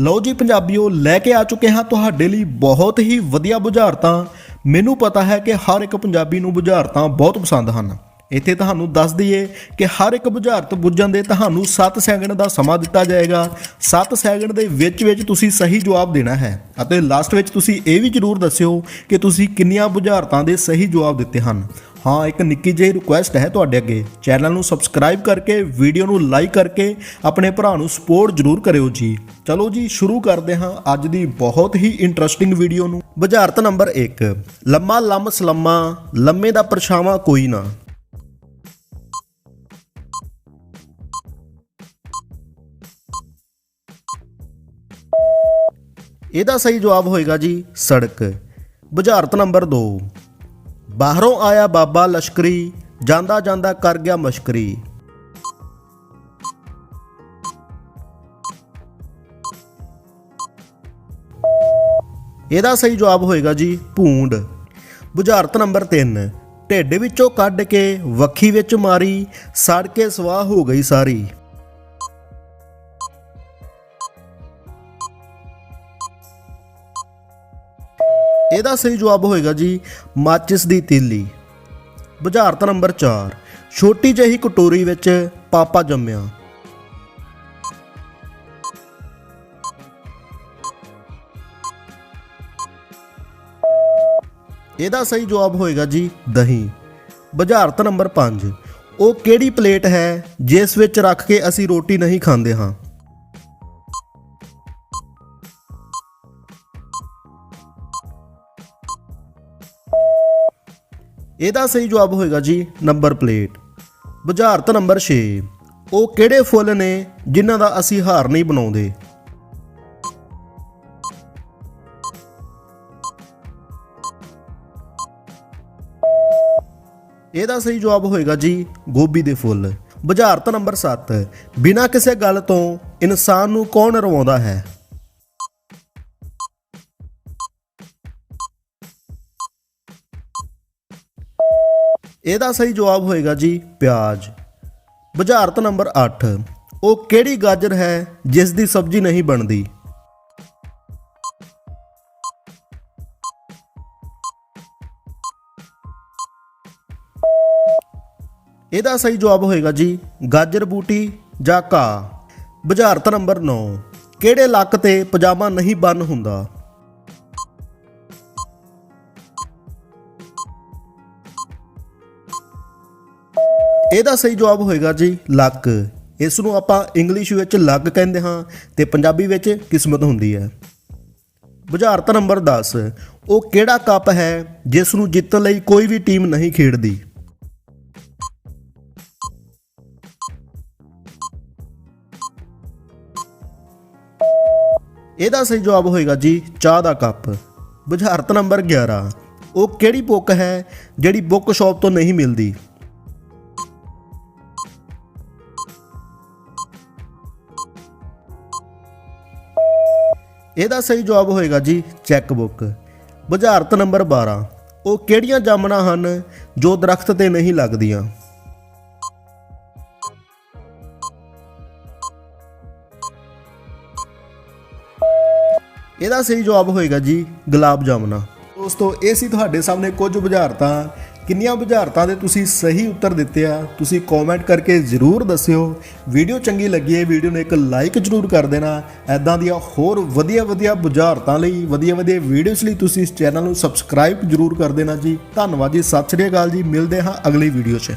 ਲਓ ਜੀ ਪੰਜਾਬੀਓ, ਲੈ ਕੇ ਆ ਚੁੱਕੇ ਹਾਂ ਤੁਹਾਡੇ ਲਈ ਬਹੁਤ ਹੀ ਵਧੀਆ ਬੁਝਾਰਤਾਂ। ਮੈਨੂੰ ਪਤਾ ਹੈ ਕਿ ਹਰ ਇੱਕ ਪੰਜਾਬੀ ਨੂੰ ਬੁਝਾਰਤਾਂ ਬਹੁਤ ਪਸੰਦ ਹਨ। ਇੱਥੇ ਤੁਹਾਨੂੰ ਦੱਸ ਦਈਏ ਕਿ ਹਰ ਇੱਕ ਬੁਝਾਰਤ ਬੁੱਝਣ ਦੇ ਤੁਹਾਨੂੰ 7 ਸੈਕਿੰਡ ਦਾ ਸਮਾਂ ਦਿੱਤਾ ਜਾਏਗਾ। 7 ਸੈਕਿੰਡ ਦੇ ਵਿੱਚ ਵਿੱਚ ਤੁਸੀਂ ਸਹੀ ਜਵਾਬ ਦੇਣਾ ਹੈ ਅਤੇ ਲਾਸਟ ਵਿੱਚ ਤੁਸੀਂ ਇਹ ਵੀ ਜ਼ਰੂਰ ਦੱਸਿਓ ਕਿ ਤੁਸੀਂ ਕਿੰਨੀਆਂ ਬੁਝਾਰਤਾਂ ਦੇ ਸਹੀ ਜਵਾਬ ਦਿੱਤੇ ਹਨ। ਹਾਂ, ਇੱਕ ਨਿੱਕੀ ਜਿਹੀ ਰਿਕੁਐਸਟ ਹੈ ਤੁਹਾਡੇ ਅੱਗੇ। ਚੈਨਲ ਨੂੰ ਸਬਸਕ੍ਰਾਈਬ ਕਰਕੇ ਵੀਡੀਓ ਨੂੰ ਲਾਈਕ ਕਰਕੇ ਆਪਣੇ ਭਰਾ ਨੂੰ ਸਪੋਰਟ ਜ਼ਰੂਰ ਕਰਿਓ ਜੀ। ਚਲੋ ਜੀ, ਸ਼ੁਰੂ ਕਰਦੇ ਹਾਂ ਅੱਜ ਦੀ ਬਹੁਤ ਹੀ ਇੰਟਰਸਟਿੰਗ ਵੀਡੀਓ ਨੂੰ। ਬੁਝਾਰਤ ਨੰਬਰ 1 ਲੰਮਾ ਲੰਮ ਸਲੰਮਾ, ਲੰਮੇ ਦਾ ਪਰਛਾਵਾਂ ਕੋਈ ਨਾ। ਇਹਦਾ ਸਹੀ ਜਵਾਬ ਹੋਏਗਾ ਜੀ ਸੜਕ। ਬੁਝਾਰਤ ਨੰਬਰ 2 ਬਾਹਰੋਂ ਆਇਆ ਬਾਬਾ ਲਸ਼ਕਰੀ, ਜਾਂਦਾ ਜਾਂਦਾ ਕਰ ਗਿਆ ਮਸ਼ਕਰੀ। ਇਹਦਾ ਸਹੀ ਜਵਾਬ ਹੋਏਗਾ ਜੀ ਭੂੰਡ। ਬੁਝਾਰਤ ਨੰਬਰ 3 ਢਿੱਡ ਵਿੱਚੋਂ ਕੱਢ ਕੇ, ਵੱਖੀ ਵਿੱਚ ਮਾਰੀ, ਸੜ ਕੇ ਸਵਾਹ ਹੋ ਗਈ ਸਾਰੀ। ਇਹਦਾ ਸਹੀ ਜਵਾਬ ਹੋਏਗਾ ਜੀ ਮਾਚਿਸ ਦੀ ਤੀਲੀ। ਬੁਝਾਰਤ ਨੰਬਰ 4 ਛੋਟੀ ਜਿਹੀ ਕਟੋਰੀ ਵਿੱਚ ਪਾਪਾ ਜੰਮਿਆ। ਇਹਦਾ ਸਹੀ ਜਵਾਬ ਹੋਏਗਾ ਜੀ ਦਹੀਂ। ਬੁਝਾਰਤ ਨੰਬਰ 5 ਉਹ ਕਿਹੜੀ ਪਲੇਟ ਹੈ ਜਿਸ ਵਿੱਚ ਰੱਖ ਕੇ ਅਸੀਂ ਰੋਟੀ ਨਹੀਂ ਖਾਂਦੇ ਹਾਂ? ਇਹਦਾ ਸਹੀ ਜਵਾਬ ਹੋਏਗਾ ਜੀ ਨੰਬਰ ਪਲੇਟ। ਬੁਝਾਰਤ ਨੰਬਰ 6 ਉਹ ਕਿਹੜੇ ਫੁੱਲ ਨੇ ਜਿਨ੍ਹਾਂ ਦਾ ਅਸੀਂ ਹਾਰ ਨਹੀਂ ਬਣਾਉਂਦੇ? ਇਹਦਾ ਸਹੀ ਜਵਾਬ ਹੋਏਗਾ ਜੀ ਗੋਭੀ ਦੇ ਫੁੱਲ। ਬੁਝਾਰਤ ਨੰਬਰ 7 ਬਿਨਾਂ ਕਿਸੇ ਗੱਲ ਤੋਂ ਇਨਸਾਨ ਨੂੰ ਕੌਣ ਰਵਾਉਂਦਾ ਹੈ? ਇਹਦਾ ਸਹੀ ਜਵਾਬ ਹੋਏਗਾ ਜੀ ਪਿਆਜ਼। ਬੁਝਾਰਤ ਨੰਬਰ 8 ਉਹ ਕਿਹੜੀ ਗਾਜਰ ਹੈ ਜਿਸ ਦੀ ਸਬਜ਼ੀ ਨਹੀਂ ਬਣਦੀ? ਇਹਦਾ ਸਹੀ ਜਵਾਬ ਹੋਏਗਾ ਜੀ ਗਾਜਰ ਬੂਟੀ ਜਾਂ ਘਾਹ। ਬੁਝਾਰਤ ਨੰਬਰ 9 ਕਿਹੜੇ ਲੱਕ ਤੇ ਪਜਾਮਾ ਨਹੀਂ ਬੰਨ ਹੁੰਦਾ? ਇਹਦਾ ਸਹੀ ਜਵਾਬ ਹੋਏਗਾ ਜੀ ਲੱਕ। ਇਸ ਨੂੰ ਆਪਾਂ ਇੰਗਲਿਸ਼ ਵਿੱਚ ਲੱਕ ਕਹਿੰਦੇ ਹਾਂ ਤੇ ਪੰਜਾਬੀ ਵਿੱਚ ਕਿਸਮਤ ਹੁੰਦੀ ਹੈ। ਬੁਝਾਰਤ ਨੰਬਰ 10 ਉਹ ਕਿਹੜਾ ਕੱਪ ਹੈ ਜਿਸ ਨੂੰ ਜਿੱਤਣ ਲਈ ਕੋਈ ਵੀ ਟੀਮ ਨਹੀਂ ਖੇਡਦੀ? ਇਹਦਾ ਸਹੀ ਜਵਾਬ ਹੋਏਗਾ ਜੀ ਚਾਹ ਦਾ ਕੱਪ। ਬੁਝਾਰਤ ਨੰਬਰ 11 ਉਹ ਕਿਹੜੀ ਬੁੱਕ ਹੈ ਜਿਹੜੀ ਬੁੱਕ ਸ਼ਾਪ ਤੋਂ ਨਹੀਂ ਮਿਲਦੀ? ਇਹਦਾ ਸਹੀ ਜਵਾਬ ਹੋਏਗਾ ਜੀ ਚੈੱਕ ਬੁੱਕ ਬੁਝਾਰਤ ਨੰਬਰ 12 ਉਹ ਕਿਹੜੀਆਂ ਜਾਮਣਾ ਹਨ ਜੋ ਦਰਖਤ ਤੇ ਨਹੀਂ ਲੱਗਦੀਆਂ? ਇਹਦਾ ਸਹੀ ਜਵਾਬ ਹੋਏਗਾ ਜੀ ਗੁਲਾਬ ਜਾਮਨਾ ਦੋਸਤੋ, ਇਹ ਸੀ ਤੁਹਾਡੇ ਸਾਹਮਣੇ ਕੁਝ ਬੁਝਾਰਤਾਂ। ਕਿੰਨੀਆਂ ਬੁਝਾਰਤਾਂ ਦੇ ਤੁਸੀਂ ਸਹੀ ਉੱਤਰ ਦਿੱਤੇ ਆ, ਤੁਸੀਂ ਕਮੈਂਟ ਕਰਕੇ ਜ਼ਰੂਰ ਦੱਸਿਓ। ਵੀਡੀਓ ਚੰਗੀ ਲੱਗੀ ਹੈ ਵੀਡੀਓ ਨੂੰ ਇੱਕ ਲਾਈਕ ਜ਼ਰੂਰ ਕਰ ਦੇਣਾ। ਐਦਾਂ ਦੀਆਂ ਹੋਰ ਵਧੀਆ ਵਧੀਆ ਬੁਝਾਰਤਾਂ ਲਈ ਵਧੀਆ ਵਧੀਆ ਵੀਡੀਓਜ਼ ਲਈ ਤੁਸੀਂ ਇਸ ਚੈਨਲ ਨੂੰ ਸਬਸਕ੍ਰਾਈਬ ਜ਼ਰੂਰ ਕਰ ਦੇਣਾ ਜੀ। ਧੰਨਵਾਦ ਜੀ, ਸਤਿ ਸ਼੍ਰੀ ਅਕਾਲ ਜੀ, ਮਿਲਦੇ ਹਾਂ ਅਗਲੀ ਵੀਡੀਓ 'ਚ।